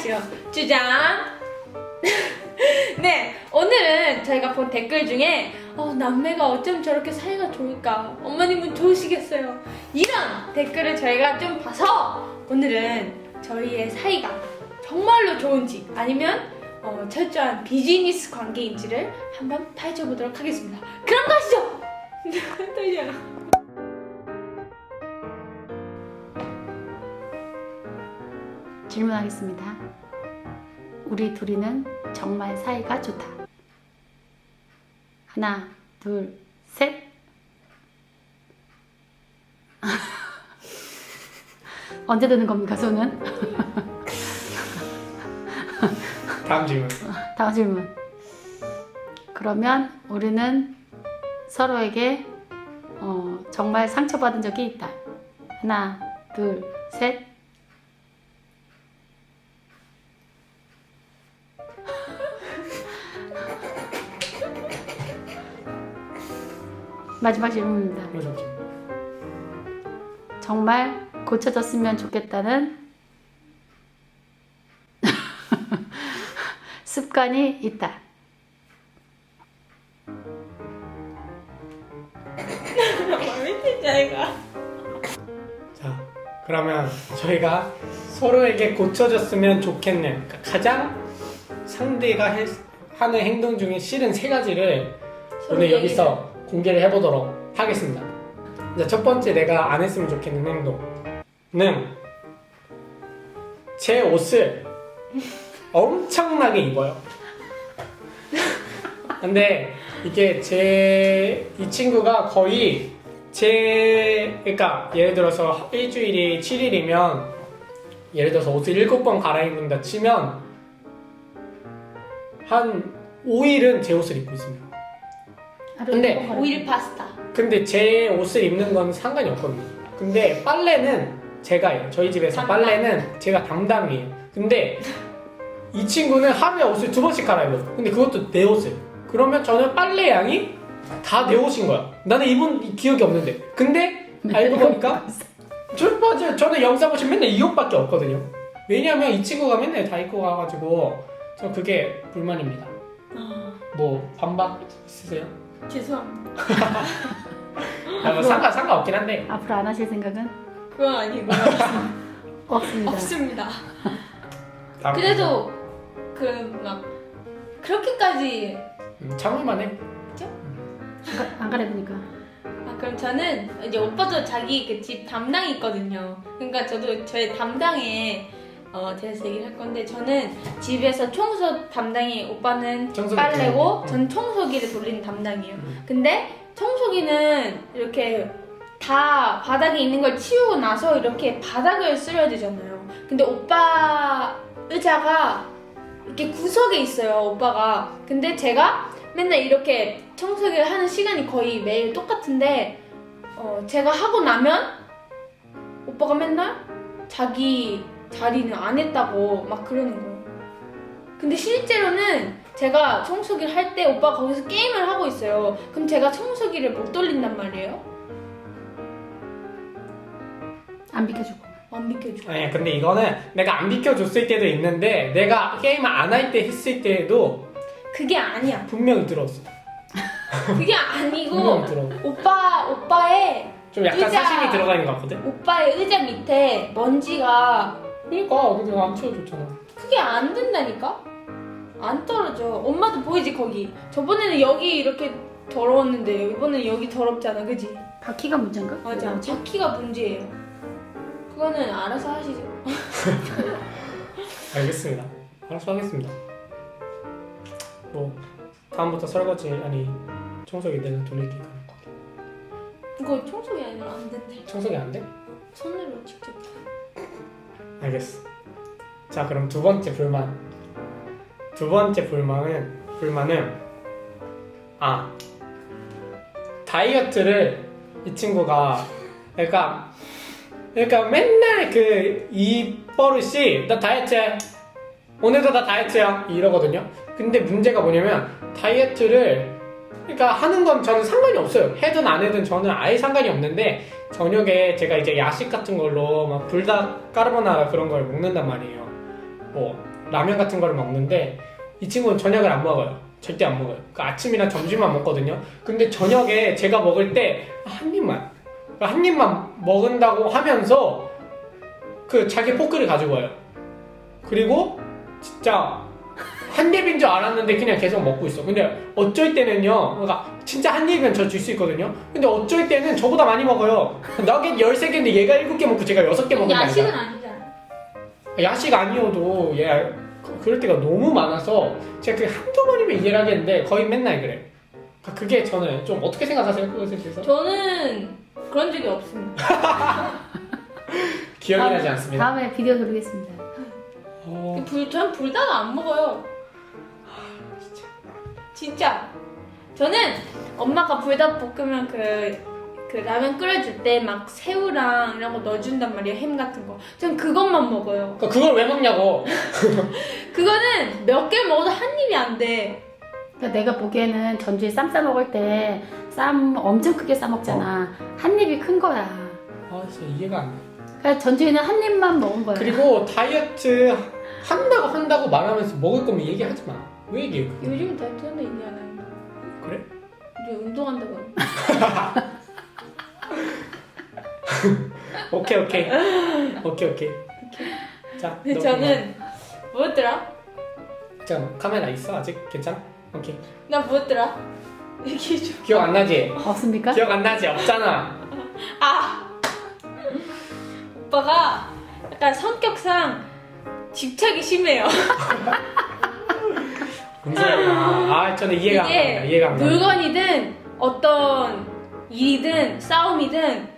안녕하세요. 주장. 네, 오늘은 저희가 본 댓글 중에 어, 남매가 어쩜 저렇게 사이가 좋을까? 어머님은 좋으시겠어요? 이런 댓글을 저희가 좀 봐서 오늘은 저희의 사이가 정말로 좋은지 아니면 어, 철저한 비즈니스 관계인지를 한번 파헤쳐 보도록 하겠습니다. 그럼 가시죠. 떨려라. 질문하겠습니다. 우리 둘이는 정말 사이가 좋다. 하나, 둘, 셋. 언제 드는 겁니까, 손은? 다음 질문. 다음 질문. 그러면 우리는 서로에게 어, 정말 상처받은 적이 있다. 하나, 둘, 셋. 마지막 질문입니다. 마지막 질문. 정말 고쳐졌으면 좋겠다는 습관이 있다. 자, 그러면 저희가 서로에게 고쳐졌으면 좋겠는 그러니까 가장 상대가 해- 하는 행동 중에 싫은 세 가지를 오늘 여기서 공개를 해보도록 하겠습니다. 자, 첫 번째 내가 안 했으면 좋겠는 행동은 제 옷을 엄청나게 입어요. 근데 이게 제 이 친구가 거의 제 그러니까 예를 들어서 일주일이 7일이면 예를 들어서 옷을 7번 갈아입는다 치면 한 5일은 제 옷을 입고 있습니다. 근데 오일 파스타. 근데 제 옷을 입는 건 상관이 없거든요. 근데 빨래는 제가 해요. 저희 집에서 담당. 빨래는 제가 담당이에요. 근데 이 친구는 하루에 옷을 두 번씩 갈아입어요. 근데 그것도 내 옷을. 그러면 저는 빨래 양이 다 내 옷인 거야. 나는 입은 기억이 없는데. 근데 알고 보니까 저 맞아요. 저는 영상 보시면 맨날 이 옷밖에 없거든요. 왜냐면 이 친구가 맨날 다 입고 가가지고 저 그게 불만입니다. 아, 뭐 반박 있으세요? 죄송합니다. 아, 뭐 상관 상관 없긴 한데. 앞으로 안 하실 생각은 그건 아니고 없습니다. 없습니다. 다음 그래도 그 막 그렇게까지 음, 참을만해. 안 가려보니까. 아, 그럼 저는 이제 오빠도 자기 그 집 담당이 있거든요. 그러니까 저도 저의 담당에 어, 대해서 얘기를 할 건데 저는 집에서 청소 담당이 오빠는 청소기 빨래고 음. 전 청소기를 돌리는 담당이에요. 음. 근데 청소기는 이렇게 다 바닥에 있는 걸 치우고 나서 이렇게 바닥을 쓸어야 되잖아요. 근데 오빠 의자가 이렇게 구석에 있어요, 오빠가. 근데 제가 맨날 이렇게 청소기를 하는 시간이 거의 매일 똑같은데, 어, 제가 하고 나면 오빠가 맨날 자기 자리는 안 했다고 막 그러는 거예요. 근데 실제로는 제가 청소기를 할 때 오빠가 거기서 게임을 하고 있어요. 그럼 제가 청소기를 못 돌린단 말이에요. 안 비켜주고. 안 비켜줘. 아니 근데 이거는 내가 안 비켜줬을 때도 있는데 내가 게임을 안할 때 했을 때도 그게 아니야. 분명히 들었어. 그게 아니고 분명히 들어. 오빠 오빠의 좀 약간 의자. 사심이 들어가 있는 것 같거든. 오빠의 의자 밑에 먼지가 그러니까 근데 안 치워줬잖아. 그게 안 된다니까? 안 떨어져. 엄마도 보이지 거기. 저번에는 여기 이렇게 더러웠는데 이번엔 여기 더럽잖아, 그지? 바퀴가 문제인가? 맞아. 뭐지? 바퀴가 문제예요. 그거는 알아서 하시죠. 알겠습니다. 알아서 하겠습니다. 뭐 다음부터 설거지 아니 청소기 내가 돌릴게. 이거 청소기 아니라 안 된대. 청소기 안 돼? 손으로 직접. 알겠어. 자 그럼 두 번째 불만. 두 번째 불만은 불만은 아 다이어트를 이 친구가 그러니까 그러니까 맨날 그 입버릇이 나 다이어트해 오늘도 나 다이어트야 이러거든요. 근데 문제가 뭐냐면 다이어트를 그러니까 하는 건 저는 상관이 없어요. 해든 안 해든 저는 아예 상관이 없는데 저녁에 제가 이제 야식 같은 걸로 막 불닭 까르보나라 그런 걸 먹는단 말이에요. 뭐 라면 같은 거를 먹는데 이 친구는 저녁을 안 먹어요. 절대 안 먹어요. 그 아침이나 점심만 먹거든요. 근데 저녁에 제가 먹을 때 한 입만 한 입만 먹은다고 하면서 그 자기 포크를 가지고 와요. 그리고 진짜 한 입인 줄 알았는데 그냥 계속 먹고 있어. 근데 어쩔 때는요, 그러니까 진짜 한 입은 저 줄 수 있거든요. 근데 어쩔 때는 저보다 많이 먹어요. 너겟 13개인데 얘가 7개 먹고 제가 6개 먹는 거 야식은. 아니잖아. 야식 아니어도 얘 그- 그럴 때가 너무 많아서 제가 그 한두 번이면 이해를 하겠는데 거의 맨날 그래. 그러니까 그게 저는 좀 어떻게 생각하세요? 그것에 대해서? 저는 그런 적이 없습니다. 기억이 아, 나지 않습니다. 다음에 비디오 돌리겠습니다. 어, 불, 전 불닭 안 먹어요. 진짜. 저는 엄마가 불닭 볶으면 그, 그 라면 끓여줄 때 막 새우랑 이런 거 넣어준단 말이에요. 햄 같은 거. 전 그것만 먹어요. 그러니까 그걸 왜 먹냐고. 그거는 몇 개 먹어도 한 입이 안 돼. 그러니까 내가 보기에는 전주에 쌈 싸 먹을 때 쌈 엄청 크게 싸 먹잖아. 한 입이 큰 거야. 아 진짜 이해가 안 돼. 그러니까 전주에는 한 입만 먹은 거야. 그리고 다이어트 한다고 한다고 말하면서 먹을 거면 얘기하지 마. 왜 얘기해? 그거? 요즘 다이어트 하는 얘기 안 하는 그래? 요즘 운동한다고 하는 오케이 오케이 오케이 오케이. 자, 근데 너 저는 뭐였더라? 그만. 잠깐 카메라 있어 아직 괜찮아? 오케이. 나 뭐였더라? 얘기해 줘. 기억 안 나지? 없습니까? 기억 안 나지? 없잖아. 아! 오빠가 약간 성격상 집착이 심해요. 무슨 소리야? 아 저는 이해가 안 갑니다. 이게 이해가 안 갑니다. 물건이든 어떤 일이든 싸움이든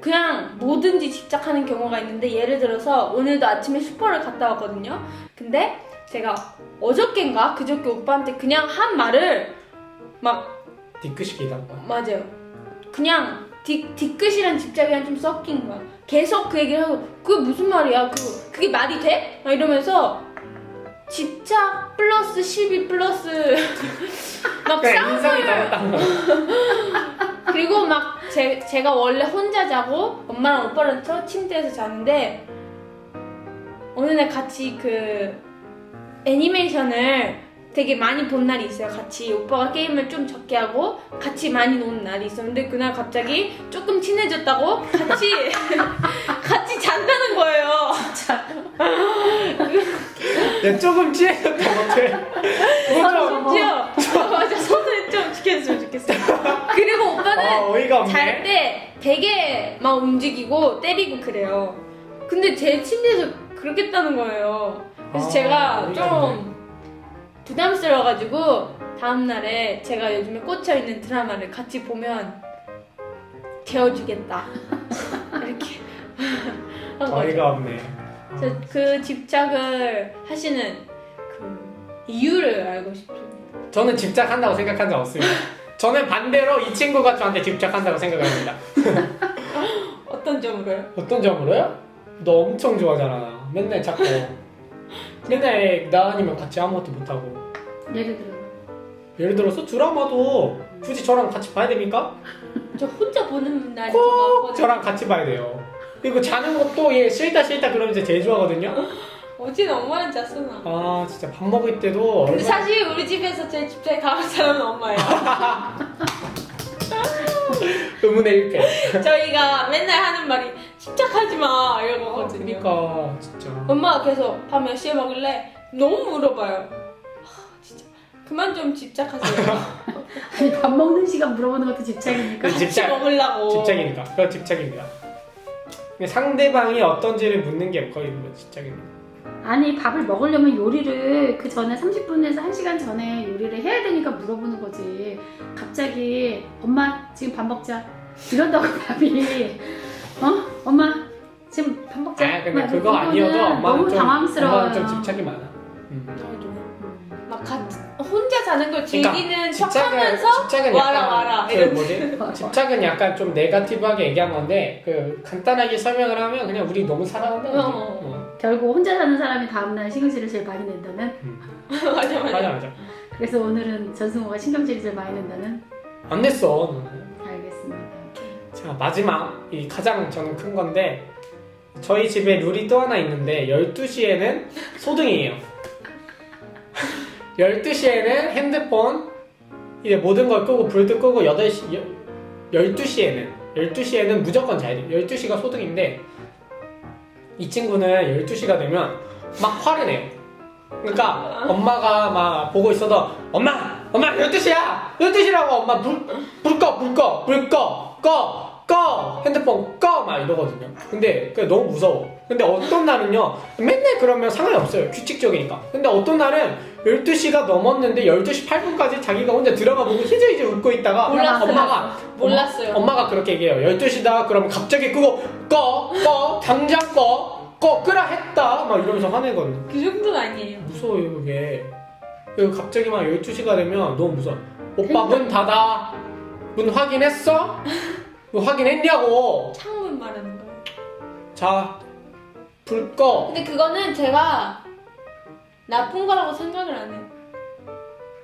그냥 뭐든지 집착하는 경우가 있는데 예를 들어서 오늘도 아침에 슈퍼를 갔다 왔거든요. 근데 제가 어저께인가 그저께 오빠한테 그냥 한 말을 막 뒤끝이기도 거야. 맞아요. 그냥 뒤, 뒤끝이랑 집착이랑 좀 섞인 거야. 계속 그 얘기를 하고 그게 무슨 말이야? 그 그게 말이 돼? 막 이러면서 집착 플러스 12 플러스 막 그냥 닮았다는 거야. 그리고 막 제, 제가 원래 혼자 자고 엄마랑 오빠랑 저 침대에서 자는데 어느 날 같이 그 애니메이션을 되게 많이 본 날이 있어요. 같이 오빠가 게임을 좀 적게 하고 같이 많이 노는 날이 있었는데 그날 갑자기 조금 친해졌다고 같이 같이 잔다는 거예요. 야 조금 취해졌다 못해. 심지어 맞아 손을 좀 지켜줬으면 좋겠어요. 그리고 오빠는 아 어이가 잘 없네. 때 되게 막 움직이고 때리고 그래요. 근데 제 침대에서 그렇겠다는 거예요. 그래서 아, 제가 어이가 좀 부담스러워가지고 다음날에 제가 요즘에 꽂혀 있는 드라마를 같이 보면 재워주겠다. 이렇게 한 거죠. 어이가 없네. 저그 집착을 하시는 그 이유를 알고 싶습니다. 저는 집착한다고 생각한 적 없습니다. 저는 반대로 이 친구가 저한테 집착한다고 생각합니다. 어떤 점으로요? 어떤 점으로요? 너 엄청 좋아하잖아. 맨날 자꾸 맨날 나 아니면 같이 아무것도 못하고 예를 들어. 예를 들어서 드라마도 굳이 저랑 같이 봐야 됩니까? 저 혼자 보는 날이 더꼭 많거든요. 저랑 같이 봐야 돼요. 그리고 자는 것도 얘 싫다 싫다 그러면서 제일 좋아하거든요. 어제는 엄마랑 잤어 나. 아 진짜 밥 먹을 때도 근데 얼마나 사실 우리 집에서 제일 집착이 강한 사람은 엄마예요. 의문의 일패. 저희가 맨날 하는 말이 집착하지 마 이러거든요. 그러니까 진짜. 엄마가 계속 밥몇 시에 먹을래? 너무 물어봐요. 하, 진짜 그만 좀 집착하세요. 아니 밥 먹는 시간 물어보는 것도 집착이니까. 그 집착. 같이 먹으려고. 집착이니까. 그건 집착입니다. 상대방이 어떤지를 묻는 게 거의 뭐 집착입니다. 아니 밥을 먹으려면 요리를 그 전에 30분에서 1시간 전에 요리를 해야 되니까 물어보는 거지 갑자기 엄마 지금 밥 먹자 이런다고 밥이 어? 엄마 지금 밥 먹자 아 근데 막 그거 아니어도 엄마는 너무 좀 당황스러워요 엄마는 좀 집착이 많아. 음. 저도. 막 같이 혼자 자는 걸 즐기는 그러니까 집착은 척하면서 집착은 와라 약간 와라 그 이런. 뭐지? 집착은 약간 좀 네가티브하게 얘기한 건데 그 간단하게 설명을 하면 그냥 우리 너무 사랑한다. 어. 어. 결국 혼자 사는 사람이 다음날 신경질을 제일 많이 낸다는 맞아 맞아. 맞아 맞아. 그래서 오늘은 전승호가 신경질을 제일 많이 낸다는 안 냈어. 너는. 알겠습니다 자 마지막 이 가장 저는 큰 건데 저희 집에 룰이 또 하나 있는데 12시에는 소등이에요. 12시에는 핸드폰 이제 모든 걸 끄고 불도 끄고 8시 12시에는 12시에는 무조건 자야 돼. 12시가 소등인데 이 친구는 12시가 되면 막 화를 내요. 그러니까 엄마가 막 보고 있어도 엄마 엄마 12시야 12시라고 엄마 불 불 꺼 불 꺼 불 꺼 꺼 꺼! 핸드폰 꺼! 막 이러거든요. 근데 그게 너무 무서워. 근데 어떤 날은요 맨날 그러면 상관이 없어요. 규칙적이니까. 근데 어떤 날은 12시가 넘었는데 12시 8분까지 자기가 혼자 들어가 보고 희저희저 웃고 있다가 몰랐어요. 엄마가 몰랐어요. 엄마가 그렇게 얘기해요. 12시다? 그러면 갑자기 끄고 꺼! 꺼! 당장 꺼! 꺼! 끄라 했다! 막 이러면서 화내거든요. 그 정도는 아니에요. 무서워요 그게. 그리고 갑자기 막 12시가 되면 너무 무서워. 오빠. 문 닫아. 문 확인했어? 문 확인했냐고 창문 말하는 거예요. 자불 꺼. 근데 그거는 제가 나쁜 거라고 생각을 안 해요.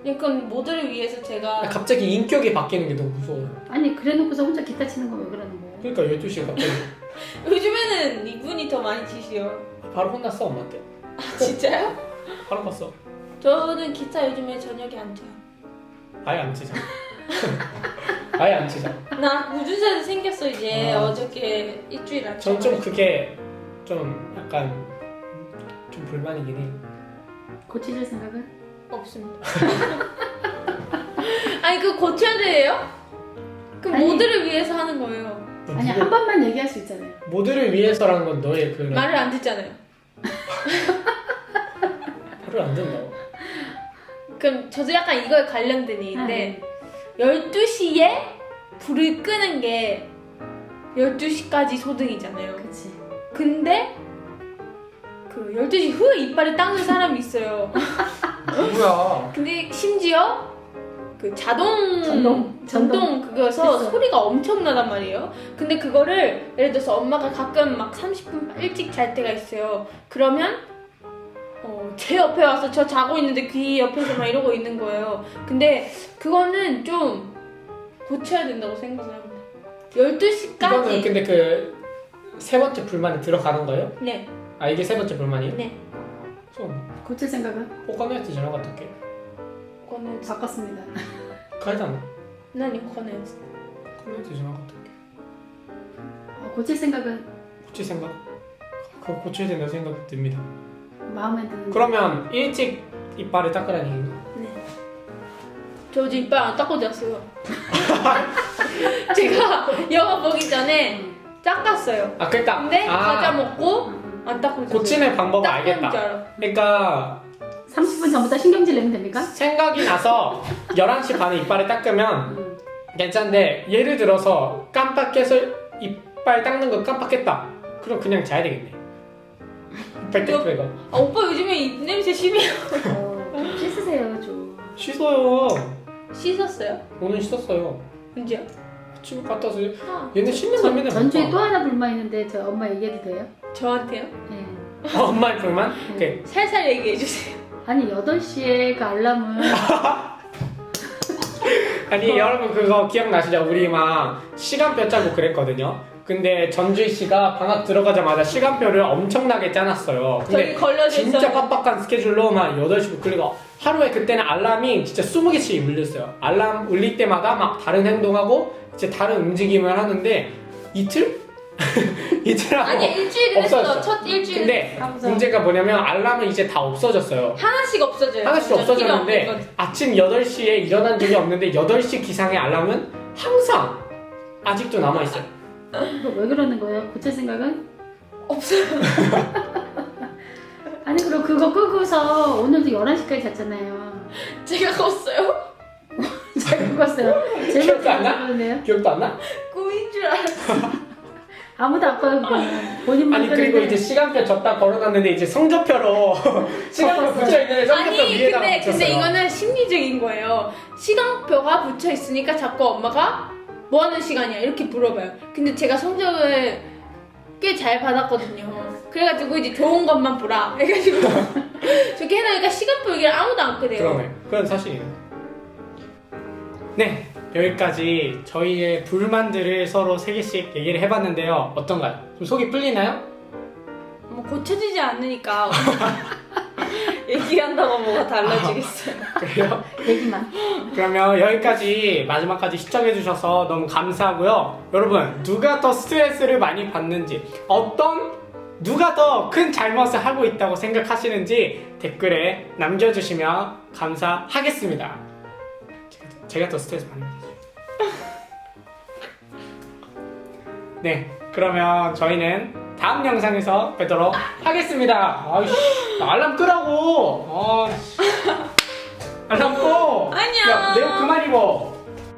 그건 모두를 위해서 제가 갑자기 인격이 바뀌는 게 너무 무서워요 아니 그래놓고서 혼자 기타 치는 거 왜 그러는 거예요? 그러니까 12시에 갑자기 요즘에는 이분이 더 많이 치시요. 바로 혼났어 엄마한테 아 진짜요? 바로 갔어 저는 기타 요즘에 저녁에 안 쳐요. 아예 안 치자 아 예 안 치자 나 무주사도 생겼어 이제 아. 어저께 일주일 안전 좀. 그게 좀 약간 좀 불만이긴 해 고치실 생각은? 없습니다. 아니 그거 고쳐야 돼요? 그 아니. 모두를 위해서 하는 거예요. 아니 누구- 한 번만 얘기할 수 있잖아요. 모두를 위해서라는 건 너의 그 말을 안 듣잖아요. 말을 안 듣는다고 그럼 저도 약간 이거에 관련된 얘기인데 12시에 불을 끄는 게 12시까지 소등이잖아요. 그치. 근데 그 12시 후에 이빨을 닦는 사람이 있어요. 누구야 근데 심지어 그 자동 전동, 전동. 그거서. 소리가 엄청나단 말이에요. 근데 그거를 예를 들어서 엄마가 가끔 막 30분 일찍 잘 때가 있어요. 그러면 어, 제 옆에 와서 저 자고 있는데 귀 옆에서 막 이러고 있는 거예요. 근데 그거는 좀 고쳐야 된다고 생각을 합니다. 이거는 12시까지 근데 그 세 번째 불만이 들어가는 거예요? 네, 아 이게 세 번째 불만이에요? 네. 좀 고칠 생각은? 호감했지 전화 같을게 그거는 바꿨습니다. 가잖아 난 이거 권해였어. 호감했지 전화 같을게 어, 고칠 생각은 고칠 생각? 그거 고쳐야 된다고 생각이 듭니다 마음에 드는. 그러면 일찍 이빨을 닦으라는 얘기인가? 네. 저 어제 이빨 안 닦고 잤어요. 제가 영화 보기 전에 닦았어요. 아 그러니까 근데 아, 과자 먹고 음. 안 닦고 잤어요. 고치는 방법을 닦는 줄 알겠다 알아. 그러니까 30분 전부터 신경질 내면 됩니까? 생각이 나서 11시 반에 이빨을 닦으면 음. 괜찮은데 예를 들어서 깜빡해서 이빨 닦는 거 깜빡했다 그럼 그냥 자야 되겠네 이거 아, 오빠 요즘에 입 냄새 심해요. 어, 좀 씻으세요 좀. 씻어요 씻었어요? 오늘 씻었어요 언제요? 아침에 갖다 서 아, 얘는 씻는 거 전, 맨날 전주에 못또 하나 불만 있는데 저 엄마 얘기해도 돼요? 저한테요? 네. 봐. 엄마의 불만? 오케이 살살 얘기해 주세요. 아니 8시에 그 알람을 아니 여러분 그거 기억나시죠? 우리 막 시간표 짜고 그랬거든요. 근데 전주희 씨가 방학 들어가자마자 시간표를 엄청나게 짜놨어요. 저기 근데 걸려져 진짜 있어요. 빡빡한 스케줄로 막 8시부터 그리고 하루에 그때는 알람이 진짜 20개씩 울렸어요. 알람 울릴 때마다 막 다른 행동하고 이제 다른 움직임을 하는데 이틀? 이틀 하고 아니 일주일은 했어. 없어졌어. 첫 일주일. 근데 하고서 문제가 뭐냐면 알람은 이제 다 없어졌어요. 하나씩 없어져요. 하나씩 필요 없어졌는데 건. 아침 8시에 일어난 적이 없는데 8시 기상의 알람은 항상 아직도 남아있어요. 이거 왜 그러는 거예요? 고칠 생각은? 없어요. 아니 그럼 그거 끄고서 오늘도 11시까지 잤잖아요. 제가 껐어요? 잘 끄었어요. 제가 기억도 안 나? 기억도 안 나? 꿈인 줄 알았어. 아무도 안 꺼요 그거는. 본인만 아니 그리고 끄는데. 이제 시간표 적다 걸어놨는데 이제 성적표로 시간표 붙여 있는데 성적표 아니 위에다가 근데 붙였어요. 근데 이거는 심리적인 거예요. 시간표가 붙여 있으니까 자꾸 엄마가 뭐 하는 시간이야 이렇게 물어봐요. 근데 제가 성적을 꽤 잘 받았거든요. 그래가지고 이제 좋은 것만 보라. 해가지고 저렇게 해놓으니까 시간표 얘기를 아무도 안 끄네요. 그러네. 그건 사실이네. 네. 여기까지 저희의 불만들을 서로 세 개씩 얘기를 해봤는데요. 어떤가요? 좀 속이 풀리나요? 뭐 고쳐지지 않으니까 얘기한다고 뭐가 달라지겠어요. 그래요? 얘기만. 그러면 여기까지 마지막까지 시청해주셔서 너무 감사하고요. 여러분, 누가 더 스트레스를 많이 받는지, 어떤, 누가 더 큰 잘못을 하고 있다고 생각하시는지 댓글에 남겨주시면 감사하겠습니다. 제가, 더- 스트레스 많이 받았어요. 네, 그러면 저희는 다음 영상에서 뵙도록 하겠습니다. 아이씨, 나 알람 끄라고! 아이씨. 알람 꺼! 아니야. 야, 내옷 그만 입어!